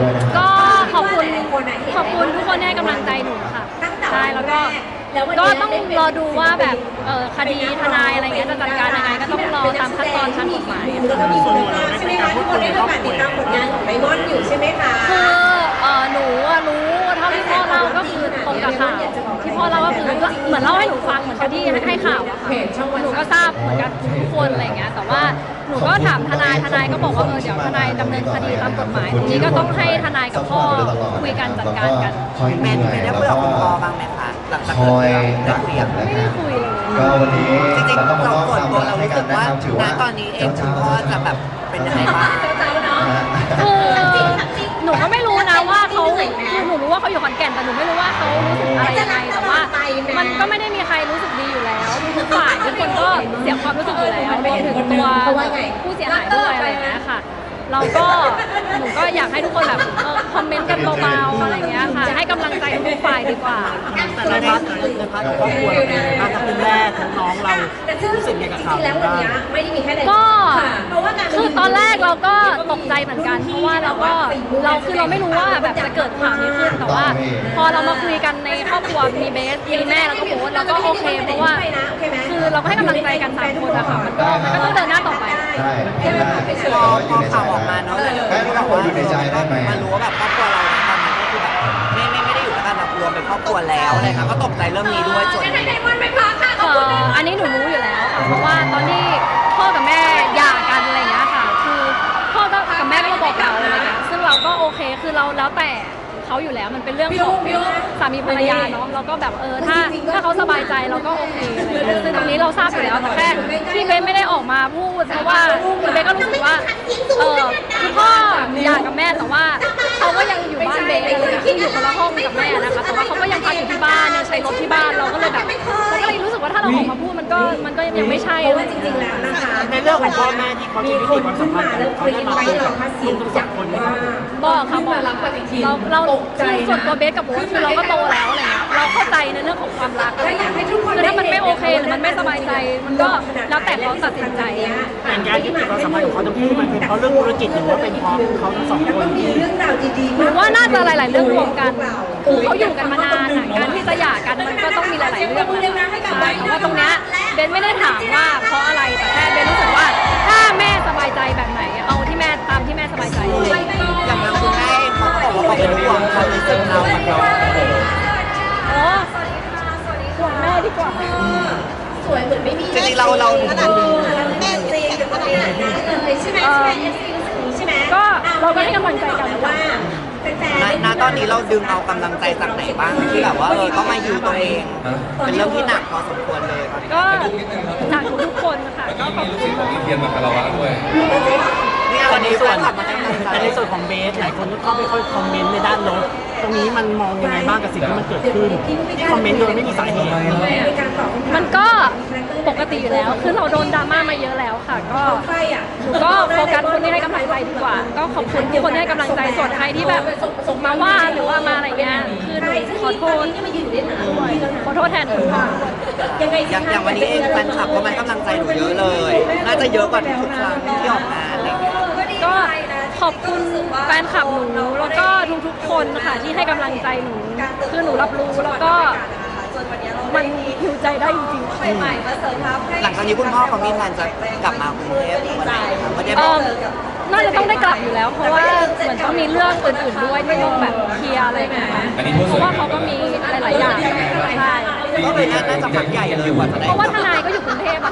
ด้วยนะครับ ก็ขอบคุณขอบคุณทุกคนที่ให้กำลังใจหนูค่ะใช่แล้วก็ก็ต้องรอดูว่าแบบเออคดีทนายอะไรเงี้ยจะจัดการยังไงก็ต้องรอตามขั้นตอนทางกฎหมายแล้วก็มีส่วนตัวเราใช่ไหมคะทุกคนได้มีโอกาสติดตามผลงานของไดมอนด์อยู่ใช่ไหมคะ คือเออหนูอะรู้เที่พ่อเล่าก็คือตรงกับข่าวที่พ่อเล่าก็คือเหมือนเล่าให้หนูฟังเหมือนกับที่ให้ข่าวอะค่ะหนูก็ทราบเหมือนกันทุกคนอะไรเงี้ยแต่ว่าหนูก็ถามทนายทนายก็บอกว่าเออเดี๋ยวทนายดำเนินคดีตามกฎหมายตรงนี้ก็ต้องให้ทนายกับพ่อคุยกันจัดการกัน คอยแมนแมนได้แล้วคุยกับคุณพ่อบ้างไหมคะหลังจากคเกิดอยเรื่องได้รับคุยเกียกัรนติไมนะไม่ได้คุยเลย ก็วันนี้จริงเราก็ๆมาเรามอบส่วนความตัวรักเราให้รู้กัสึนกนะว่าครับถือณว่าตอนนี้เองคุณพ่อจะแบบเป็นยังไงบ้างคือ อะไรยังไงแต่ว่า มันก็ไม่ได้มีใครรู้สึกดีอยู่แล้วทุกฝ่ายทุกคนก็เสียความรู้สึกอยู่แล้วรวมถึงตัวผู้เสียหายด้วยอะไรอย่างเงี้ยค่ะ เราก็หนูก็อยากให้ทุกคนแบบเออ คอมเมนต์กันเบาๆอะไรเงี้ยค่ะ ให้กำลังใจทุกฝ่ายดีกว่า แต่ในพาร์ทในพาร์ทของครอบครัวเราเป็นยังไงบ้างทั้งคุณแม่ทั้งน้องเรารู้สึกยังไงกับข่าวแล้ววันเนี้ยไม่ได้มีแค่ไดมอนก็ค่ะเพราะว่าการคือตอนแรกเราก็ตกใจเหมือนกัน เพราะว่าเราก็เราคือเราไม่รู้ว่าแบบจะเกิดข่าวนี้ขึ้นแต่ว่า พอเรามาคุยกันในครอบครัวมีเบสมีแม่แล้วก็โบ๊ทเราก็โอเคเพราะว่า คือเราก็ให้กำลังใจกันสามคนอะค่ะมันก็มันก็ต้องเดินหน้าต่อไป ใช่ได้พอพอข่าวออกมาเนาะแม่รู้ว่าอยู่ในใจได้ไหมมารู้ว่าแบบครอบครัวเราตอนนี้ก็คือแบบไม่ไม่ไม่ได้อยู่กันแบบรวมเป็นครอบครัวแล้วอะไรค่ะก็ตกใจเรื่องนี้ด้วยส่วนหนึ่งไดมอนด์ไม่พอค่ะเอ่ออันนี้หนูรู้อยู่แล้วค่ะเพราะว่าตอนที่พ่อกับแม่หย่ากันอะไรอย่างเงี้ยค่ะ คือพ่อก็กับแม่ก็บอกเราอะไรเงี้ยซึ่งเราก็โอเคคือเราแล้วแต่ เขาอยู่แล้ว มันเป็นเรื่องของสามีภรรยาเนาะเราก็แบบเออถ้าถ้าเขาสบายใจเราก็โอเคอะไรเงี้ยซึ่งตรงนี้เราทราบอยู่แล้วแต่แค่ที่เบนไม่ได้ออกมาพูดเพราะว่าคือเบนก็รู้สึกว่าเออคือพ่อหย่ากับแม่แต่ว่าเขาก็ยังอยู่บ้านเบนอะไรเงี้ยคืออยู่คนละห้องกับแม่นะคะแต่ว่าเขาก็ยังพักอยู่ที่บ้านยังใช้รถที่บ้านเราก็ ออกมาพูดมันก็มันก็ยังไม่ใช่เพราะว่าจริงๆแล้วนะคะในเรื่องของพ่อแม่ที่เขาจะมียุคตินความสัขึ้มนพันมาธ์กันแล้วเขาคุยได้กันมาไปคุยหรกัอบกคะเสียงลูกจาสากวคนว่าบอกค่ะบอกเราเราคือส่วนตัวเบสกับโบ๊ทคือเราก็โตแล้วอะไรเงี้ยเราเข้าใจในเรื่องของความรักอะไรเงี้ยคือ ถ้ามันไม่โอเคหรือมันไม่สบายใจ มันก็แล้วแต่เขาตัดสินใจแต่การยุติความสัมพันธ์ของเขาทั้งคู่มันเป็นเพราะเรื่องธุรกิจหรือว่าเป็นเพราะเขาทั้งสองคนมีเรื่องราวดีๆหรือว่าน่าจะหลาย ๆ เรื่องรวมกันคือเขาอยู่กันมานานอะการที่จะหย่ากันมันก็ต้องมีหลาย ๆ เรื่องใช่แต่ว่าตรงเนี้ยเบนไม่ได้ถามว่าเพราะอะไรแต่แค่เบนรู้สึกว่าถ้าแม่สบายใจ ลังใจกันว่าแฟนณณตอนนี้เราดึงเอากำลังใจจากไหนบ้างที่แบบว่าเออต้องมาอยู่ตัวเอง เป็นเรื่องที่หนักพอสมควรเลยตอนนี้ก็จากทุกๆคนนะคะก็ขอบคุณเทียนมาคารวะด้วยเนี่ยแต่วันในนี้ส่แฟวนนคลับมาให้กำลังใจแต่ในส่วนของเบสหลายคนก็เข้าไปค่อยคอมเมนต์ในด้านลบตรงนี้มันมองยังไงบ้างกับสิ่งที่มันเกิดขึ้นที่คอมเมนต์โดยไม่มีสาเหตุในการตอบคำถามมันก็ปก ติอยู่แล้ว คือเราโดนดราม่ามาเยอะแล้วค่ะ ก็ใครอะหนูก็โฟกัสคนที่ให้กำลังใจดีกว่า ก็ขอบคุณทุกคนที่ให้กำลังใจส่วนใครที่แบบส่งมาว่าหรือว่ามาอะไรเงี้ย คือหนูขอโทษที่มายืนอยู่ในหนังด้วยขอโทษแทนหนูค่ะยังไงอย่างอย่างวันนี้เองแฟนคลับก็มาให้กำลังใจหนูเยอะเลย น่าจะเยอะกว่าทุกๆครั้งที่ออกงานอะไรอย่างเงี้ยก็ขอบคุณแฟนคลับหนูแล้วก็ทุกๆคนค่ะที่ให้กำลังใจหนู คือหนูรับรู้แล้วก็ มันหิวใจได้จริงๆ ใหม่ๆมาเสริมทัพให้หลังจากนี้คุณพ่อเขามีแผนจะกลับมากรุงเทพวันไหนคะไม่ได้บเอ่อกอน่าจะต้องได้กลับอยู่แล้ว เพราะว่าเหมือนต้องมีเรื่องอื่นๆด้วยที่ต้องแบบเคลียร์อะไรอย่างเงี้ยเพราะว่าเขาก็มีหลายๆอย่างใช่ ก็เลยน่าจะพักใหญ่เลยกว่าจะได้เพราะว่าทนายก็อยู่กรุง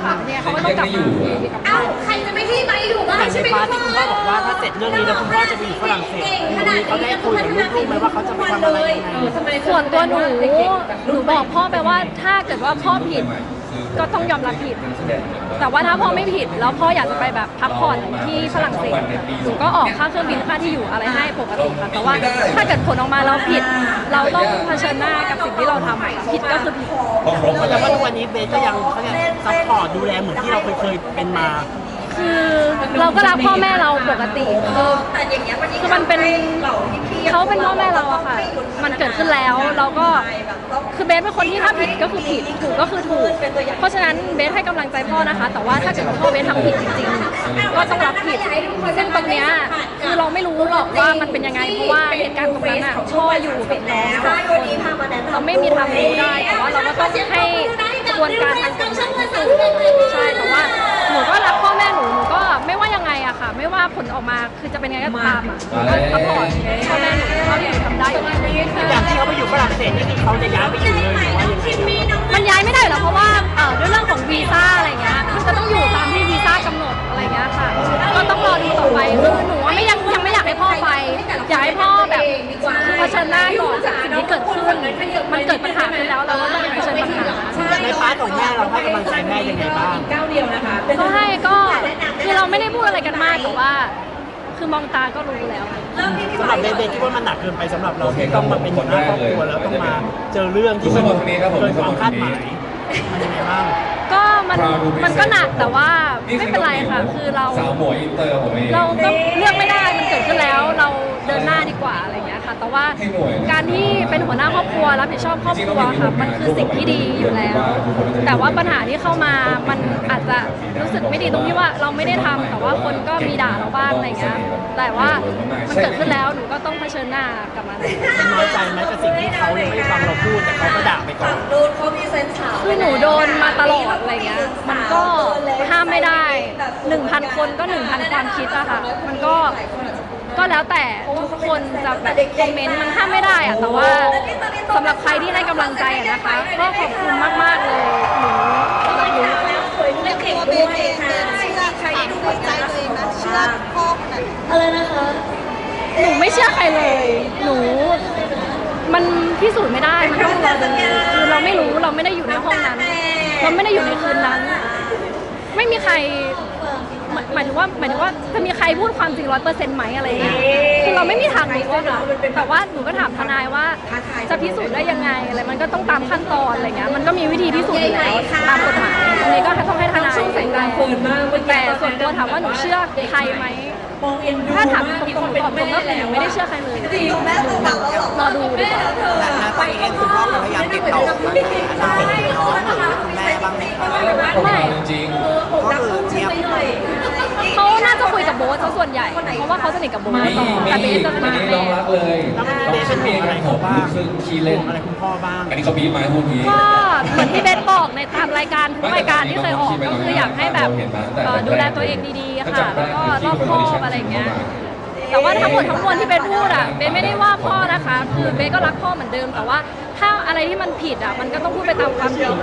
เทพอะค่ะเนี่ยเขาก็ต้องกลับมาอยู่กับเอ้าบ้านใครจะไม่ให้ไปอยู่บ้านแต่ใช่ในไหมพาร์ทที่คุณพ่อบอกว่าถ้าเสร็จเรื่องนี้แล้วคุณพ่อจะไปอยู่ฝรั่งเศสตรงนี้เขาได้คุยกับลูกๆไหมว่าเขาจะไปทำอะไรยังไงส่วนตัวหนูหนูบอกพ่อไปว่าถ้าเกิดว่าพ่อผิดก็ต้องยอมรับผิด แต่ว่าถ้าพ่อไม่ผิด แล้วพ่ออยากจะไปแบบพักผ่อนที่ฝรั่งเศสหนูก็ออกค่าเครื่องบินค่าที่อยู่อะไรให้ปกติค่ะแต่ว่าถ้าเกิดผลออกมาแล้วผิด เราต้องเผชิญหน้ากับสิ่งที่เราทำค่ะผิดก็คือผิดแต่ว่าทุกวันนี้เบสก็ยังเขาเนี่ย ซัพพอร์ตดูแลเหมือนที่เราเคยเคยเป็นมา คือเราก็รักพ่อแม่เราปกติคือแต่อย่างเงี้ยวันนี้คือมันเป็นเขาเป็นพ่อแม่เราอะค่ะ มันเกิดขึ้นแล้วเราก็คือเบสเป็นคนที่ถ้าผิดก็คือผิดถูกก็คือถูก เพราะฉะนั้นเบสให้กำลังใจพ่อนะคะ แต่ว่าถ้าเกิดว่าพ่อเบสทำผิดจริงๆก็ต้องรับผิดซึ่งตรงเนี้ยคือเราไม่รู้หรอกว่ามันเป็นยังไงเพราะว่าเหตุการณ์ตรงนั้นอะพ่ออยู่กับน้องสองคนเราไม่มีทางรู้ได้แต่ว่าเราก็ต้องให้ก ระบวนการทางกฎหมายพิสูจน์ใช่แต่ว่าหนูก็รักพ่อแม่หนูหนูก็ไม่ว่ายังไงอะค่ะ ไม่ว่าผลออกมาคือจะเป็นยังไงก็ตามอะหนูก็ซัพพอร์ตพ่อแม่หนูเท่าที่หนูทำได้อยู่แล้วอย่างที่เขาไปอยู่ฝรั่งเศสนี่คือเขาจะย้ายไปอยู่เลยหรือว่ายังไงมันย้ายไม่ได้หรอกเพราะว่าเอ่อด้วยเรื่องของวีซ่าอะไรเงี้ยมันจะต้องอยู่ตามที่วีซ่ากำหนดอะไรเงี้ยค่ะก็ต้องรอดูต่อไปคือหนูว่าไม่ยังยังไม่อยากให้พ่อไปอยากให้พ่อแบบเผ ชิญหน้าก่อนกับสิ่งที่เกิดขึ้นมันเกิดปัญหาขึ้นแล้วเราก็ต้องเผชิญปัญหาในพาร์ทของแม่เราให้กำลังใจแม่ยังไงบ้างก็ให้ก็คือเราไม่ได้พูดอะไรกันมากแต่ว่า คือมองตาก็รู้แล้วสำหรับเบเบคิดว่ามันหนักเกินไปสำหรับเราที่ต้องมาเป็นหัวหน้าครอบครัวแล้วต้องมาเจอเรื่องที่มันเกินความคาดหมายมันยังไงบ้างก็มันมันก็หนักแต่ว่าไม่เป็นไรค่ะคือเราสาวหมวยอินเตอร์ผมเองเราก็เลือกไม่ได้มันเกิดขึ้นแล้วเรา เดินหน้าดีกว่าอะไรอย่างเงี้ยค่ะ แต่ว่าการที่เป็นหัวหน้าครอบครัวรับผิดชอบครอบครัวค่ะมันคือสิ่งที่ดีอยู่แล้ว แต่ว่าปัญหาที่เข้ามามันอาจจะรู้สึกไม่ดีตรงที่ว่าเราไม่ได้ทำแต่ว่าคนก็มีด่าเราบ้างอะไรเงี้ยแต่ว่ามันเกิดขึ้นแล้วหนูก็ต้องเผชิญหน้ากับมัน น้อยใจไหมกับสิ่งที่เขายังไม่ฟังเราพูดแต่เขาก็ด่าไปก่อนโดนเขามีเซนส์ขาวคือหนูโดนมาตลอดอะไรเงี้ย มันก็ห้ามไม่ได้ 1,000 คนก็ 1,000 ความคิดอะค่ะ มันก็ ก็แล้วแต่ทุกคนจะแบบคอมเมนต์มันห้ามไม่ได้อะแต่ว่าสำหรับใครที่ให้กำลังใจอะนะคะ ก็ขอบคุณมาก ๆ เลยหนูรับรู้เรื่องเบนเองเบนเชื่อใครดูหัวใจตัวเองนะเชื่อพ่อขนาดอะไรนะคะหนูไม่เชื่อใครเลย หนู มันพิสูจน์ไม่ได้มันต้องรอดูคือเราไม่รู้เราไม่ได้อยู่ในห้องนั้น เราไม่ได้อยู่ในคืนนั้น ไม่มีใคร หมายหมายถึงว่าหมายถึงว่าจะมีใครพูดความจริงร้อยเปอร์เซ็นต์ไหมอะไรอย่างเงี้ยคือเราไม่มีทางรู้อะค่ะแต่ว่าหนูก็ถามทนายว่าจะพิสูจน์ได้ยังไงอะไรมันก็ต้องตามขั้นตอนอะไรเงี้ยมันก็มีวิธีพิสูจน์อยู่แล้วตามกฎหมายอันนี้ก็ต้องให้ทนายแต่ส่วนตัวถามว่าหนูเชื่อใครไหมถ้าถามตรงๆหนูตอบตรงก็คือหนูไม่ได้เชื่อใครเลยรอดูดีกว่าและณตอนนี้เองคุณพ่อพยายามติดต่อมาหาน้องหรือคุณแม่บ้างไหมคะไม่จริงก็คือเงียบ เขาน่าจะคุยกับ โบ๊ทซะส่วนใหญ่เพราะว่าเขาสนิทกับโบ๊ทมีมีแต่เบสจะสอันนิทนี้กับน้องแม่รักเลยแล้วมันมีเบสเป็นห่วงอะไรเขาบ้างซึ่งขี้เล่นอะไรคุณพ่อบ้าง อันนี้เขาบีบมาให้พูดงี้ ก็เหมือนที่เบสบอกในตามรายการทุกรายการที่เคยออกก็คืออยากให้แบบเอ่อดูแลตัวเองดีๆค่ะแล้วก็รอบคอบอะไรอย่างเงี้ยแต่ว่าทั้งหมดทั้งมวลที่เบสพูดอะเบสไม่ได้ว่าพ่อนะคะ คือเบสก็รักพ่อเหมือนเดิม แต่ว่าถ้าอะไรที่มันผิดอะมันก็ต้องพูดไปตามความจริง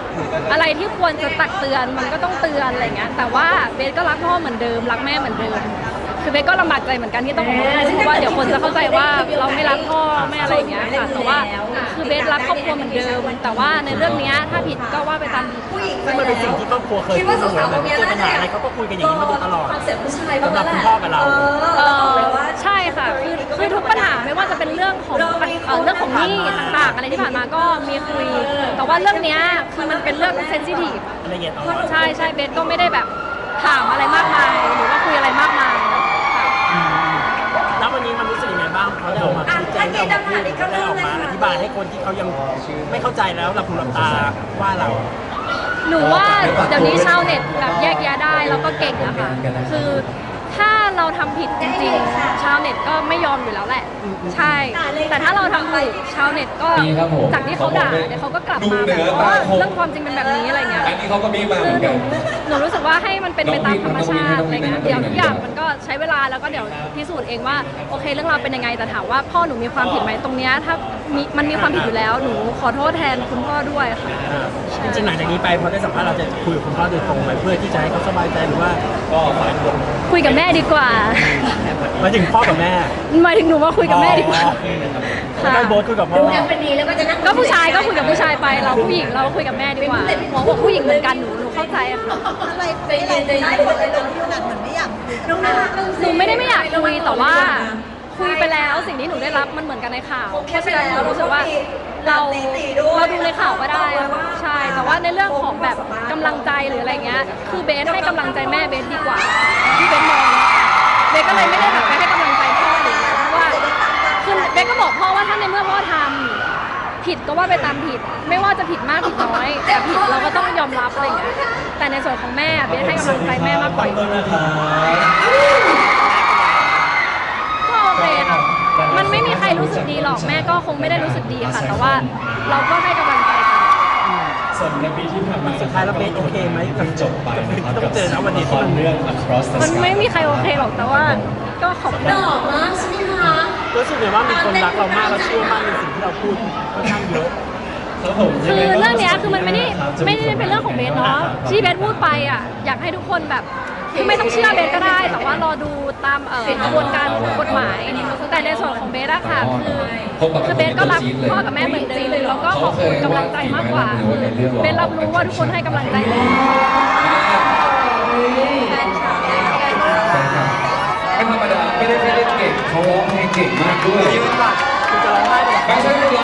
อะไรที่ควรจะตักเตือนมันก็ต้องเตือนอะไรเงี้ยแต่ว่าเบสก็รักพ่อเหมือนเดิม รักแม่เหมือนเดิม คือเบสก็ลำบากใจเหมือนกันที่ต้องขอโทษเพราะว่าเดี๋ยวคนจะเข้าใจว่าเราไม่รักพ่อไม่อะไรอย่างเงี้ยค่ะแต่ว่าคือเบสรักครอบครัวเหมือนเดิม แต่ว่าในเรื่องเนี้ยถ้าผิดก็ว่าไปตามผิด ซึ่งมันเป็นสิ่งที่ครอบครัวเคยพูดเสมอเหมือนเจอปัญหาอะไรเขาก็คุยกันอย่างนี้มาโดยตลอด คอนเซ็ปต์ผู้ชายสำหรับคุณพ่อกับเรา เออใช่ค่ะคือคือทุกปัญหาไม่ว่าจะเป็นเรื่องของปัญเอ่อเรื่องของหนี้ต่างๆอะไรที่ผ่านมาก็มีคุย แต่ว่าเรื่องเนี้ยคือมันเป็นเรื่องเซนซิทีฟ ละเอียดอ่อน ใช่ใช่เบสก็ไม่ได้แบบถามอะไรมากมายหรือว่า คนที่เขายังไม่เข้าใจแล้วหลับหูหลับตาว่าเรา หนูว่าเดี๋ยวนี้ชาวเน็ตแบบแยกแยะได้แล้วก็เก่งอะค่ะคือ เราทำผิดจริงๆ ชาวเน็ตก็ไม่ยอมอยู่แล้วแหละ ใช่ แต่ถ้าเราทำถูกชาวเน็ตก็มีครับผมจากที่เขาด่าเนี่ยเขาก็กลับมาแบบว่าเรื่องความจริงเป็นแบบนี้อะไรเงี้ย อันนี้เขาก็บีบมาเหคืมืออนหกันูนหนูรู้สึกว่าให้มันเป็นไปตามธรรมชาติอะไรเงี้ยต้องมีเดี๋ยวทุกอย่างต้องมีมันก็ใช้เวลาแล้วก็เดี๋ยวพิสูจน์เองว่าโอเคเรื่องราวเป็นยังไงแต่ถามว่าพ่อหนูมีความผิดไหมตรงเนี้ยถ้ามีมันมีความผิดอยู่แล้วหนูขอโทษแทนคุณพ่อด้วยค่ะอ่า จริงๆหลังจากนี้ไปพอได้สัมภาษณ์เราจะคุยกับคุณพ่อโดยตรงไหมเพื่อที่จะให้เขาสบายใจหรือว่าก็ฝ่ายคนคุยกับแม่ดีกว่ามาถึงพ่อกับแม่หมายถึงหนูว่าคุยกับแม่ดีกว่าแล้วก็โบ๊ทคุยกับพ่อเป็นดีแล้วก็จะนั่งก็ผู้ชายก็คุยกับผู้ชายไปเราผู้หญิงเราคุยกับแม่ดีกว่าหมอบอกผู้หญิงเหมือนกันหนูหนูเข้าใจค่ะอะไรใจเย็นใจเย็นคนเราขนาดเหมือนไม่อยากน้องนาหนูไม่ได้ไม่อยากคุยแต่ว่าคุยไปแล้วสิ่งที่หนูได้รับมันเหมือนกันในข่าวเพราะฉะนั้นหนูรู้สึกว่า เราเราดูในข่าวก็ได้อะใช่แต่ว่าในเรื่องของแบบกำลังใจหรืออะไรเงี้ย คือเบสให้กำลังใจแม่เบสดีกว่า ที่เบสมองนะเบสก็เลยไม่ได้แบบไปให้กำลังใจพ่อหรืออะไรเพราะว่าคือเบสก็บอกพ่อว่าถ้าในเมื่อพ่อทำผิดก็ว่าไปตามผิด ไม่ว่าจะผิดมากผิดน้อยแต่ผิดเราก็ต้องยอมรับอะไรเงี้ยแต่ในส่วนของแม่เบสให้กำลังใจแม่มากกว่า ต้นนะครับ ก็โอเคค่ะ มันไม่มีใครรู้สึกดีหรอกแม่ก็คงไม่ได้รู้สึกดีค่ะ แต่ว่าเราก็ให้กำลังใจกัน ส่วนในปีที่ผ่านมาสุดท้ายแล้วเบสโอเคไหมกับจบไปนะครับต้องเจอนะวันนี้ละครเรื่อง Across the มัน Sky ไม่มีใครโอเคหรอกแต่ว่าก็ขอบคุณรู้สึกไงว่ามีคนรักเรามากและเชื่อมั่นในสิ่งที่เราพูดค่อนข้างเยอะครับผมคือยังไก็เรื่องเนี้ยคือมันไม่ได้ครับไม่ได้เป็นเรื่องของเบสเนาะที่เบสพูดไปอะอยากให้ทุกคนแบบ คือไม่ต้องเชื่อเบสก็ได้ แต่ว่ารอดูตามเอ่อกระบวนการของกฎหมาย แต่ในส่วนของเบสอะค่ะคือคือเบสก็รักพ่อกับแม่เหมือนเดิมแล้วก็ขอบคุณกำลังใจมากกว่าคือเบสรับรู้ว่าทุกคนให้กำลังใจเบสไม่ธรรมดาไม่ได้แค่เล่นเก่งเขาร้องเพลงเก่งมากด้วยยืนก่อนคุณจะร้องไห้ไปเหรอไม่ใช่